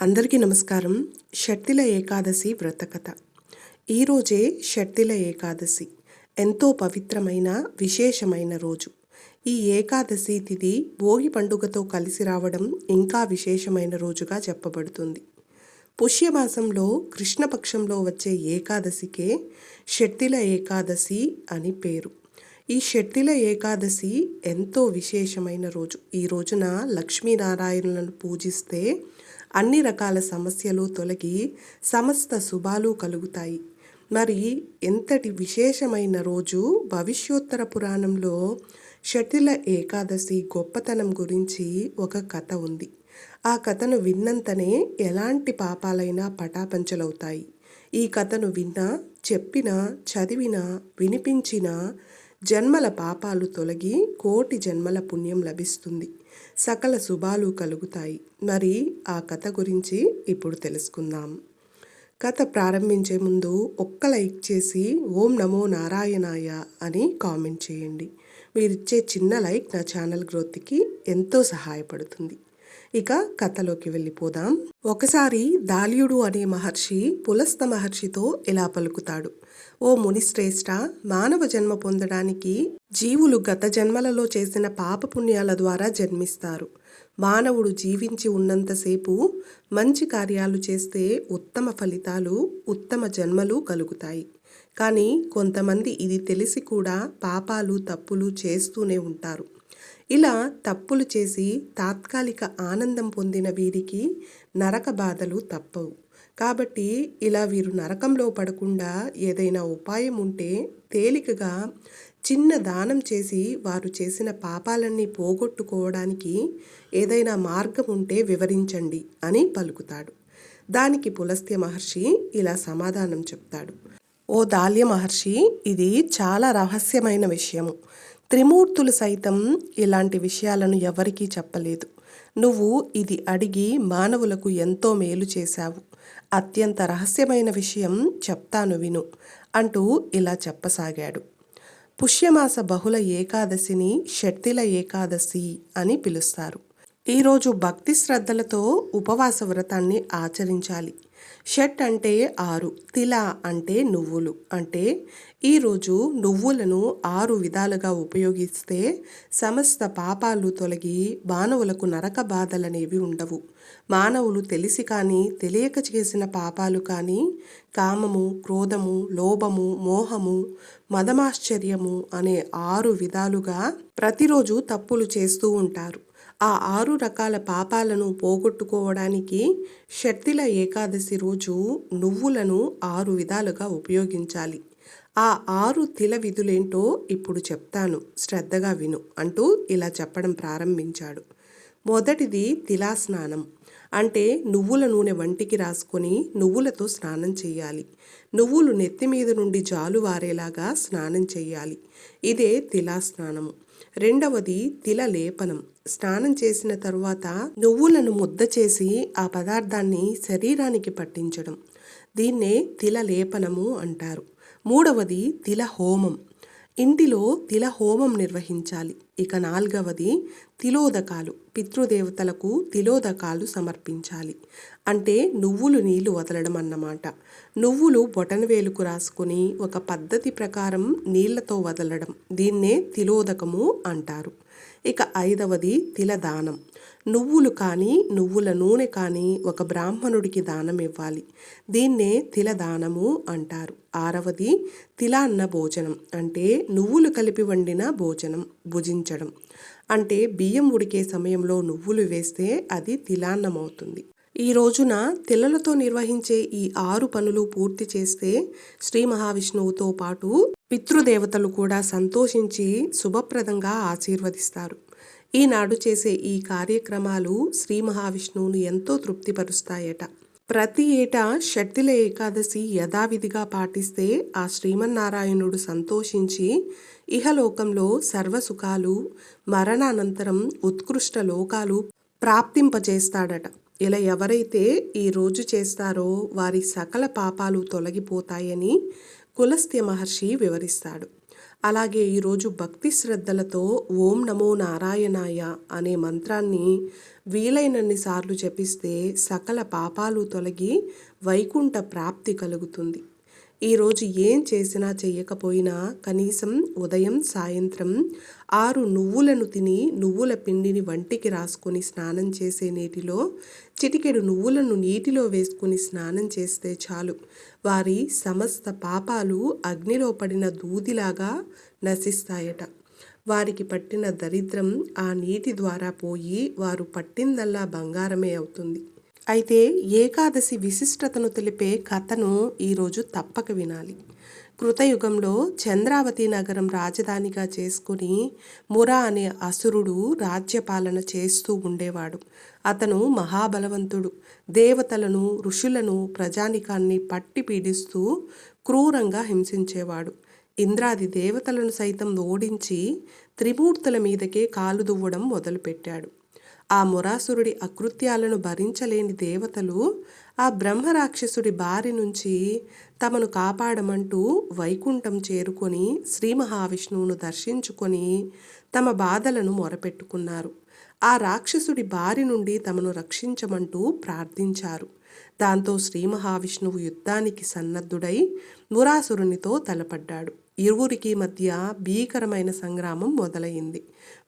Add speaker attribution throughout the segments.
Speaker 1: అందరికీ నమస్కారం. షట్తిల ఏకాదశి వ్రతకథ. ఈరోజే షట్తిల ఏకాదశి. ఎంతో పవిత్రమైన విశేషమైన రోజు. ఈ ఏకాదశి తిథి భోగి పండుగతో కలిసి రావడం ఇంకా విశేషమైన రోజుగా చెప్పబడుతుంది. పుష్యమాసంలో కృష్ణపక్షంలో వచ్చే ఏకాదశికే షట్తిల ఏకాదశి అని పేరు. ఈ షట్టిల ఏకాదశి ఎంతో విశేషమైన రోజు. ఈ రోజున లక్ష్మీనారాయణులను పూజిస్తే అన్ని రకాల సమస్యలు తొలగి సమస్త శుభాలు కలుగుతాయి. మరి ఎంతటి విశేషమైన రోజు భవిష్యోత్తర పురాణంలో షటిల ఏకాదశి గొప్పతనం గురించి ఒక కథ ఉంది. ఆ కథను విన్నంతనే ఎలాంటి పాపాలైనా పటాపంచలవుతాయి. ఈ కథను విన్నా చెప్పినా చదివినా వినిపించినా జన్మల పాపాలు తొలగి కోటి జన్మల పుణ్యం లభిస్తుంది. సకల శుభాలు కలుగుతాయి. మరి ఆ కథ గురించి ఇప్పుడు తెలుసుకుందాం. కథ ప్రారంభించే ముందు ఒక్క లైక్ చేసి ఓం నమో నారాయణాయ అని కామెంట్ చేయండి. మీరిచ్చే చిన్న లైక్ నా ఛానల్ గ్రోత్కి ఎంతో సహాయపడుతుంది. ఇక కథలోకి వెళ్ళిపోదాం. ఒకసారి దాల్యుడు అనే మహర్షి పులస్త మహర్షితో ఇలా పలుకుతాడు? ఓ మునిశ్రేష్ఠ మానవ జన్మ పొందడానికి జీవులు గత జన్మలలో చేసిన పాపపుణ్యాల ద్వారా జన్మిస్తారు. మానవుడు జీవించి ఉన్నంతసేపు మంచి కార్యాలు చేస్తే ఉత్తమ ఫలితాలు ఉత్తమ జన్మలు కలుగుతాయి. కానీ కొంతమంది ఇది తెలిసి కూడా పాపాలు తప్పులు చేస్తూనే ఉంటారు. ఇలా తప్పులు చేసి తాత్కాలిక ఆనందం పొందిన వీరికి నరక బాధలు తప్పవు. కాబట్టి ఇలా వీరు నరకంలో పడకుండా ఏదైనా ఉపాయం ఉంటే తేలికగా చిన్న దానం చేసి వారు చేసిన పాపాలన్నీ పోగొట్టుకోవడానికి ఏదైనా మార్గం ఉంటే వివరించండి అని పలుకుతాడు. దానికి పులస్త్య మహర్షి ఇలా సమాధానం చెప్తాడు. ఓ దాల్య మహర్షి ఇది చాలా రహస్యమైన విషయము. త్రిమూర్తులు సైతం ఇలాంటి విషయాలను ఎవరికీ చెప్పలేదు. నువ్వు ఇది అడిగి మానవులకు ఎంతో మేలు చేశావు. అత్యంత రహస్యమైన విషయం చెప్తాను విను అంటూ ఇలా చెప్పసాగాడు. పుష్యమాస బహుళ ఏకాదశిని షట్తిల ఏకాదశి అని పిలుస్తారు. ఈరోజు భక్తి శ్రద్ధలతో ఉపవాస వ్రతాన్ని ఆచరించాలి. షట్ అంటే ఆరు తిల అంటే నువ్వులు. అంటే ఈరోజు నువ్వులను ఆరు విధాలుగా ఉపయోగిస్తే సమస్త పాపాలు తొలగి మానవులకు నరక బాధలనేవి ఉండవు. మానవులు తెలిసి కానీ తెలియక చేసిన పాపాలు కానీ కామము క్రోధము లోభము మోహము మదమాశ్చర్యము అనే ఆరు విధాలుగా ప్రతిరోజు తప్పులు చేస్తూ ఉంటారు. ఆ ఆరు రకాల పాపాలను పోగొట్టుకోవడానికి షర్తిల ఏకాదశి రోజు నువ్వులను ఆరు విధాలుగా ఉపయోగించాలి. ఆ ఆరు తిల విధులేంటో ఇప్పుడు చెప్తాను. శ్రద్ధగా విను అంటూ ఇలా చెప్పడం ప్రారంభించాడు. మొదటిది తిలా స్నానం అంటే నువ్వుల నూనె వంటికి రాసుకొని నువ్వులతో స్నానం చేయాలి. నువ్వులు నెత్తి మీద నుండి జాలు వారేలాగా స్నానం చేయాలి. ఇదే తిలా స్నానము రెండవది తిల లేపనం. స్నానం చేసిన తరువాత నువ్వులను ముద్ద చేసి ఆ పదార్థాన్ని శరీరానికి పట్టించడం. దీన్నే తిల లేపనము అంటారు. మూడవది తిల హోమం. ఇంటిలో తిల హోమం నిర్వహించాలి. ఇక నాలుగవది తిలోదకాలు. పితృదేవతలకు తిలోదకాలు సమర్పించాలి. అంటే నువ్వులు నీళ్ళు వదలడం అన్నమాట. నువ్వులు బొటనవేలుకు రాసుకుని ఒక పద్ధతి ప్రకారం నీళ్ళతో వదలడం. దీన్నే తిలోదకము అంటారు. ఇక ఐదవది తిలదానం. నువ్వులు కానీ నువ్వుల నూనె కానీ ఒక బ్రాహ్మణుడికి దానం ఇవ్వాలి. దీన్నే తిలదానము అంటారు. ఆరవది తిలాన్న భోజనం అంటే నువ్వులు కలిపి వండిన భోజనం భుజించడం. అంటే బియ్యం ఉడికే సమయంలో నువ్వులు వేస్తే అది తిలాన్నం అవుతుంది ఈ రోజున తిల్లలతో నిర్వహించే ఈ ఆరు పనులు పూర్తి చేస్తే శ్రీ మహావిష్ణువుతో పాటు పితృదేవతలు కూడా సంతోషించి శుభప్రదంగా ఆశీర్వదిస్తారు. ఈనాడు చేసే ఈ కార్యక్రమాలు శ్రీ మహావిష్ణువును ఎంతో తృప్తిపరుస్తాయట. ప్రతి ఏటా షట్తిల ఏకాదశి యథావిధిగా పాటిస్తే ఆ శ్రీమన్నారాయణుడు సంతోషించి ఇహలోకంలో సర్వసుఖాలు మరణానంతరం ఉత్కృష్ట లోకాలు ప్రాప్తింపజేస్తాడట. ఇలా ఎవరైతే ఈ రోజు చేస్తారో వారి సకల పాపాలు తొలగిపోతాయని కులస్త్య మహర్షి వివరిస్తాడు. అలాగే ఈరోజు భక్తి శ్రద్ధలతో ఓం నమో నారాయణాయ అనే మంత్రాన్ని వీలైనన్ని సార్లు జపిస్తే సకల పాపాలు తొలగి వైకుంఠ ప్రాప్తి కలుగుతుంది. ఈరోజు ఏం చేసినా చేయకపోయినా కనీసం ఉదయం సాయంత్రం ఆరు నువ్వులను తిని నువ్వుల పిండిని వంటికి రాసుకొని స్నానం చేసే నీటిలో చిటికెడు నువ్వులను నీటిలో వేసుకొని స్నానం చేస్తే చాలు. వారి సమస్త పాపాలు అగ్నిలో పడిన దూదిలాగా నశిస్తాయట. వారికి పట్టిన దరిద్రం ఆ నీటి ద్వారా పోయి వారు పట్టిందల్లా బంగారమే అవుతుంది. అయితే ఏకాదశి విశిష్టతను తెలిపే కథను ఈరోజు తప్పక వినాలి. కృతయుగంలో చంద్రావతి నగరం రాజధానిగా చేసుకుని మురా అనే అసురుడు రాజ్యపాలన చేస్తూ ఉండేవాడు. అతను మహాబలవంతుడు. దేవతలను ఋషులను ప్రజానికాన్ని పట్టి పీడిస్తూ క్రూరంగా హింసించేవాడు. ఇంద్రాది దేవతలను సైతం ఓడించి త్రిమూర్తుల మీదకే కాలు దువ్వడం మొదలుపెట్టాడు. ఆ మురాసురుడి అకృత్యాలను భరించలేని దేవతలు ఆ బ్రహ్మరాక్షసుడి బారి నుంచి తమను కాపాడమంటూ వైకుంఠం చేరుకొని శ్రీ మహావిష్ణువును దర్శించుకొని తమ బాధలను మొరపెట్టుకున్నారు. ఆ రాక్షసుడి బారి నుండి తమను రక్షించమంటూ ప్రార్థించారు. దాంతో శ్రీ మహావిష్ణువు యుద్ధానికి సన్నద్ధుడై మురాసురునితో తలపడ్డాడు. ఇరువురికి మధ్య భీకరమైన సంగ్రామం మొదలైంది.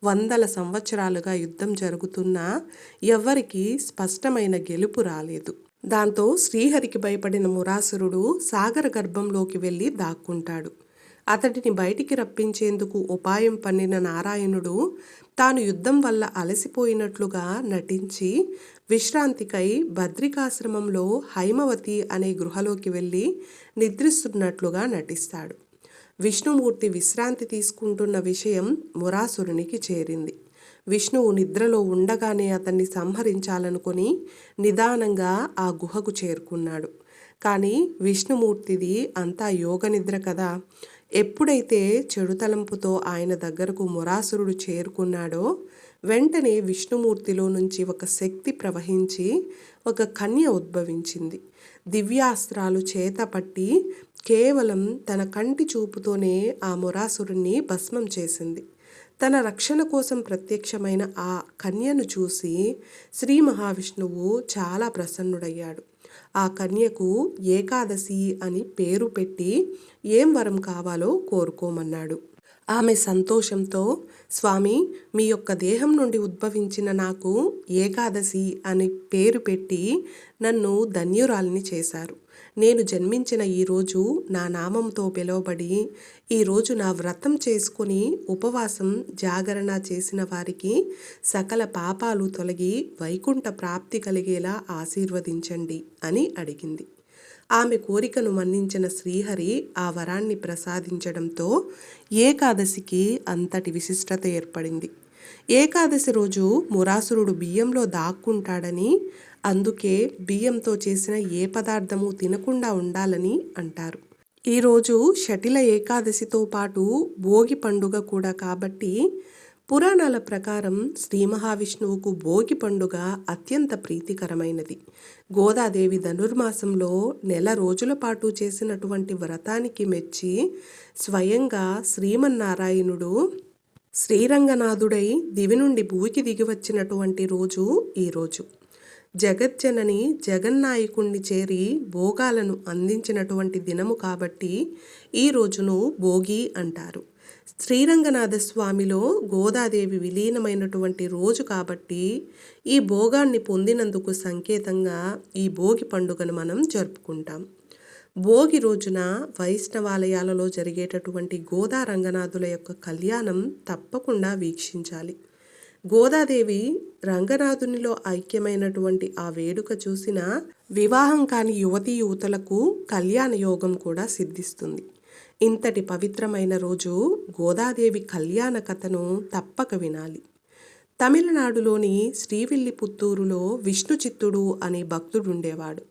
Speaker 1: వందల సంవత్సరాలుగా యుద్ధం జరుగుతున్నా ఎవ్వరికీ స్పష్టమైన గెలుపు రాలేదు. దాంతో శ్రీహరికి భయపడిన మురాసురుడు సాగర గర్భంలోకి వెళ్ళి దాక్కుంటాడు. అతడిని బయటికి రప్పించేందుకు ఉపాయం పన్నిన నారాయణుడు తాను యుద్ధం వల్ల అలసిపోయినట్లుగా నటించి విశ్రాంతికై బద్రికాశ్రమంలో హైమవతి అనే గృహలోకి వెళ్ళి నిద్రిస్తున్నట్లుగా నటిస్తాడు. విష్ణుమూర్తి విశ్రాంతి తీసుకుంటున్న విషయం మురాసురునికి చేరింది. విష్ణువు నిద్రలో ఉండగానే అతన్ని సంహరించాలనుకుని నిదానంగా ఆ గుహకు చేరుకున్నాడు. కానీ విష్ణుమూర్తిది అంతా యోగ నిద్ర కదా. ఎప్పుడైతే చెడు తలంపుతో ఆయన దగ్గరకు మురాసురుడు చేరుకున్నాడో వెంటనే విష్ణుమూర్తిలో నుంచి ఒక శక్తి ప్రవహించి ఒక కన్య ఉద్భవించింది. దివ్యాస్త్రాలు చేత పట్టి కేవలం తన కంటి చూపుతోనే ఆ మురాసురుణ్ణి భస్మం చేసింది. తన రక్షణ కోసం ప్రత్యక్షమైన ఆ కన్యను చూసి శ్రీ మహావిష్ణువు చాలా ప్రసన్నుడయ్యాడు. ఆ కన్యకు ఏకాదశి అని పేరు పెట్టి ఏం వరం కావాలో కోరుకోమన్నాడు. ఆమె సంతోషంతో స్వామి మీ యొక్క దేహం నుండి ఉద్భవించిన నాకు ఏకాదశి అని పేరు పెట్టి నన్ను ధన్యురాలిని చేశారు. నేను జన్మించిన ఈరోజు నా నామంతో పిలువబడి ఈరోజు నా వ్రతం చేసుకుని ఉపవాసం జాగరణ చేసిన వారికి సకల పాపాలు తొలగి వైకుంఠ ప్రాప్తి కలిగేలా ఆశీర్వదించండి అని అడిగింది. ఆమె కోరికను మన్నించిన శ్రీహరి ఆ వరాన్ని ప్రసాదించడంతో ఏకాదశికి అంతటి విశిష్టత ఏర్పడింది. ఏకాదశి రోజు మురాసురుడు బియ్యంలో దాక్కుంటాడని అందుకే బియ్యంతో చేసిన ఏ పదార్థము తినకుండా ఉండాలని అంటారు. ఈరోజు షటిల ఏకాదశితో పాటు భోగి పండుగ కూడా కాబట్టి పురాణాల ప్రకారం శ్రీ మహావిష్ణువుకు భోగి పండుగ అత్యంత ప్రీతికరమైనది. గోదాదేవి ధనుర్మాసంలో నెల రోజుల పాటు చేసినటువంటి వ్రతానికి మెచ్చి స్వయంగా శ్రీమన్నారాయణుడు శ్రీరంగనాథుడై దివి నుండి భూకి దిగి వచ్చినటువంటి రోజు ఈరోజు జగజ్జనని జగన్నాయకుణ్ణి చేరి భోగాలను అందించినటువంటి దినము కాబట్టి ఈ రోజును భోగి అంటారు. శ్రీరంగనాథ స్వామిలో గోదాదేవి విలీనమైనటువంటి రోజు కాబట్టి ఈ భోగాన్ని పొందినందుకు సంకేతంగా ఈ భోగి పండుగను మనం జరుపుకుంటాం. భోగి రోజున వైష్ణవాలయాలలో జరిగేటటువంటి గోదా రంగనాథుల యొక్క కళ్యాణం తప్పకుండా వీక్షించాలి. గోదాదేవి రంగనాథునిలో ఐక్యమైనటువంటి ఆ వేడుక చూసిన వివాహం కాని యువతీ యువతలకు కళ్యాణ యోగం కూడా సిద్ధిస్తుంది. ఇంతటి పవిత్రమైన రోజు గోదాదేవి కళ్యాణ కథను తప్పక వినాలి. తమిళనాడులోని శ్రీవిల్లిపుత్తూరులో విష్ణు చిత్తుడు అనే భక్తుడుండేవాడు.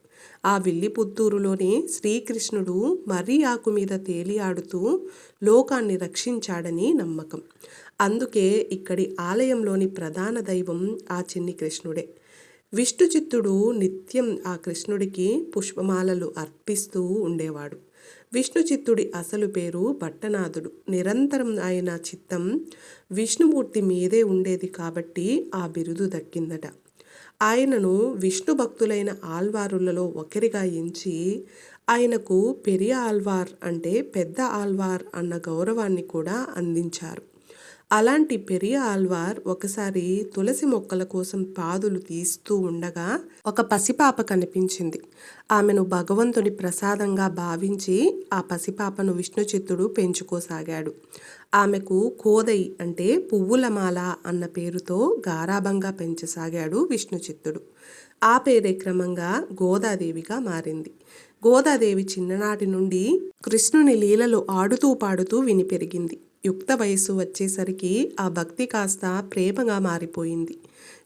Speaker 1: ఆ విల్లిపుత్తూరులోనే శ్రీకృష్ణుడు మర్రి ఆకు మీద తేలియాడుతూ లోకాన్ని రక్షించాడని నమ్మకం. అందుకే ఇక్కడి ఆలయంలోని ప్రధాన దైవం ఆ చిన్ని కృష్ణుడే. విష్ణుచిత్తుడు నిత్యం ఆ కృష్ణుడికి పుష్పమాలలు అర్పిస్తూ ఉండేవాడు. విష్ణుచిత్తుడి అసలు పేరు భట్టనాథుడు. నిరంతరం ఆయన చిత్తం విష్ణుమూర్తి మీదే ఉండేది కాబట్టి ఆ బిరుదు దక్కిందట. ఆయనను విష్ణు భక్తులైన ఆల్వారులలో ఒకరిగా ఎంచి ఆయనకు పెరియ ఆల్వార్ అంటే పెద్ద ఆల్వార్ అన్న గౌరవాన్ని కూడా అందించారు. అలాంటి పెరియ ఆల్వార్ ఒకసారి తులసి మొక్కల కోసం పాదులు తీస్తూ ఉండగా ఒక పసిపాప కనిపించింది. ఆమెను భగవంతుని ప్రసాదంగా భావించి ఆ పసిపాపను విష్ణుచిత్తుడు పెంచుకోసాగాడు. ఆమెకు కోదై అంటే పువ్వులమాల అన్న పేరుతో గారాభంగా పెంచసాగాడు విష్ణుచిత్తుడు. ఆ పేరే క్రమంగా గోదాదేవిగా మారింది. గోదాదేవి చిన్ననాటి నుండి కృష్ణుని లీలలో ఆడుతూ పాడుతూ విని పెరిగింది. యుక్త వయస్సు వచ్చేసరికి ఆ భక్తి కాస్త ప్రేమగా మారిపోయింది.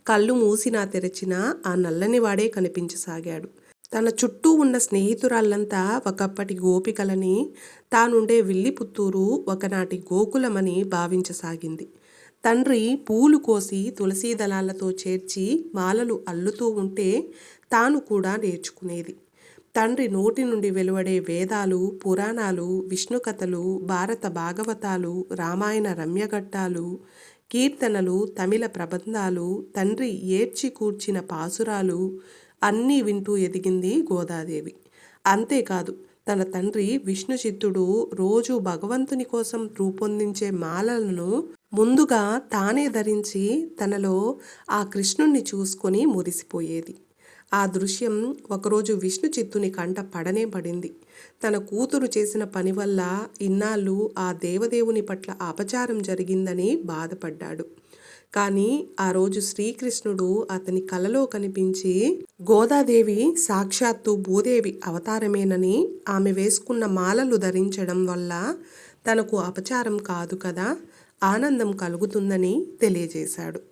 Speaker 1: కళ్ళు మూసినా తెరచినా ఆ నల్లనివాడే కనిపించసాగాడు. తన చుట్టూ ఉన్న స్నేహితురాళ్ళంతా ఒకప్పటి గోపికలని తానుండే విల్లిపుత్తూరు ఒకనాటి గోకులమని భావించసాగింది. తండ్రి పూలు కోసి తులసీ దళాలతో చేర్చి మాలలు అల్లుతూ ఉంటే తాను కూడా నేర్చుకునేది. తండ్రి నోటి నుండి వెలువడే వేదాలు పురాణాలు విష్ణుకథలు భారత భాగవతాలు రామాయణ రమ్యఘట్టాలు కీర్తనలు తమిళ ప్రబంధాలు తండ్రి ఏడ్చి కూర్చిన పాసురాలు అన్నీ వింటూ ఎదిగింది గోదాదేవి. అంతేకాదు తన తండ్రి విష్ణుచిత్తుడు రోజు భగవంతుని కోసం రూపొందించే మాలలను ముందుగా తానే ధరించి తనలో ఆ కృష్ణుణ్ణి చూసుకొని మురిసిపోయేది. ఆ దృశ్యం ఒకరోజు విష్ణు చిత్తుని కంట పడనే పడింది. తన కూతురు చేసిన పని వల్ల ఇన్నాళ్ళు ఆ దేవదేవుని పట్ల అపచారం జరిగిందని బాధపడ్డాడు. కానీ ఆ రోజు శ్రీకృష్ణుడు అతని కలలో కనిపించి గోదాదేవి సాక్షాత్తు భూదేవి అవతారమేనని ఆమె వేసుకున్న మాలలు ధరించడం వల్ల తనకు అపచారం కాదు కదా ఆనందం కలుగుతుందని తెలియజేశాడు.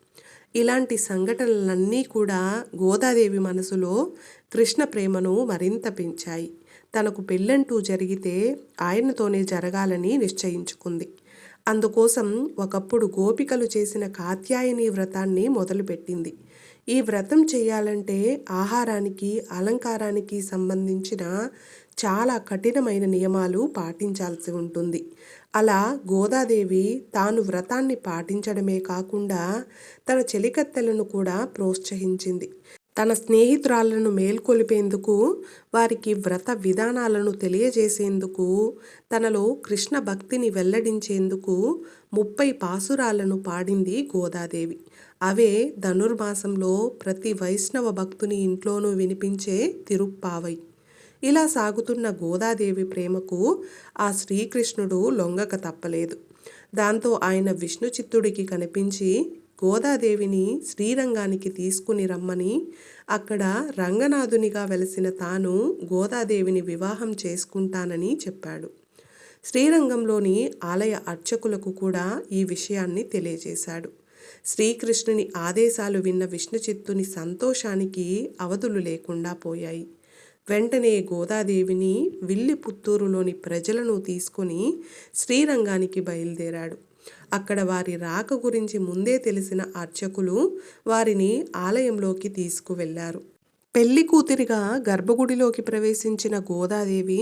Speaker 1: ఇలాంటి సంఘటనలన్నీ కూడా గోదాదేవి మనసులో కృష్ణ ప్రేమను మరింత పెంచాయి. తనకు పెళ్ళంటూ జరిగితే ఆయనతోనే జరగాలని నిశ్చయించుకుంది. అందుకోసం ఒకప్పుడు గోపికలు చేసిన కాత్యాయని వ్రతాన్ని మొదలుపెట్టింది. ఈ వ్రతం చేయాలంటే ఆహారానికి అలంకారానికి సంబంధించిన చాలా కఠినమైన నియమాలు పాటించాల్సి ఉంటుంది. అలా గోదాదేవి తాను వ్రతాన్ని పాటించడమే కాకుండా తన చెలికత్తెలను కూడా ప్రోత్సహించింది. తన స్నేహితురాలను మేల్కొలిపేందుకు వారికి వ్రత విధానాలను తెలియజేసేందుకు తనలో కృష్ణ భక్తిని వెల్లడించేందుకు ముప్పై పాసురాలను పాడింది గోదాదేవి. అవే ధనుర్మాసంలో ప్రతి వైష్ణవ భక్తుని ఇంట్లోనూ వినిపించే తిరుప్పావై. ఇలా సాగుతున్న గోదాదేవి ప్రేమకు ఆ శ్రీకృష్ణుడు లొంగక తప్పలేదు. దాంతో ఆయన విష్ణు చిత్తుడికి కనిపించి గోదాదేవిని శ్రీరంగానికి తీసుకుని రమ్మని అక్కడ రంగనాథునిగా వెలసిన తాను గోదాదేవిని వివాహం చేసుకుంటానని చెప్పాడు. శ్రీరంగంలోని ఆలయ అర్చకులకు కూడా ఈ విషయాన్ని తెలియజేశాడు. శ్రీకృష్ణుని ఆదేశాలు విన్న విష్ణుచిత్తుని సంతోషానికి అవధులు లేకుండా పోయాయి. వెంటనే గోదాదేవిని విల్లి పుత్తూరులోని ప్రజలను తీసుకొని శ్రీరంగానికి బయలుదేరాడు. అక్కడ వారి రాక గురించి ముందే తెలిసిన అర్చకులు వారిని ఆలయంలోకి తీసుకువెళ్ళారు. పెళ్ళి కూతురిగా గర్భగుడిలోకి ప్రవేశించిన గోదాదేవి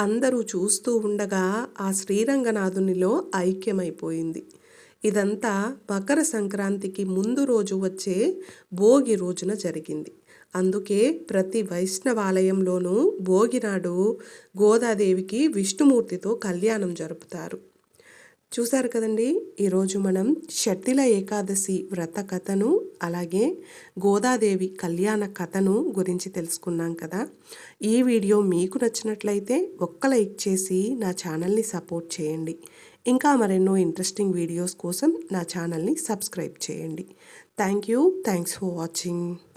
Speaker 1: అందరూ చూస్తూ ఉండగా ఆ శ్రీరంగనాథునిలో ఐక్యమైపోయింది. ఇదంతా మకర సంక్రాంతికి ముందు రోజు వచ్చే భోగి రోజున జరిగింది. అందుకే ప్రతి వైష్ణవాలయంలోనూ భోగినాడు గోదాదేవికి విష్ణుమూర్తితో కళ్యాణం జరుపుతారు. చూశారు కదండి? ఈరోజు మనం షట్టిల ఏకాదశి వ్రత కథను అలాగే గోదాదేవి కళ్యాణ కథను గురించి తెలుసుకున్నాం కదా. ఈ వీడియో మీకు నచ్చినట్లయితే ఒక్క లైక్ చేసి నా ఛానల్ని సపోర్ట్ చేయండి. ఇంకా మరెన్నో ఇంట్రెస్టింగ్ వీడియోస్ కోసం నా ఛానల్ని సబ్స్క్రైబ్ చేయండి. Thank you. Thanks for watching.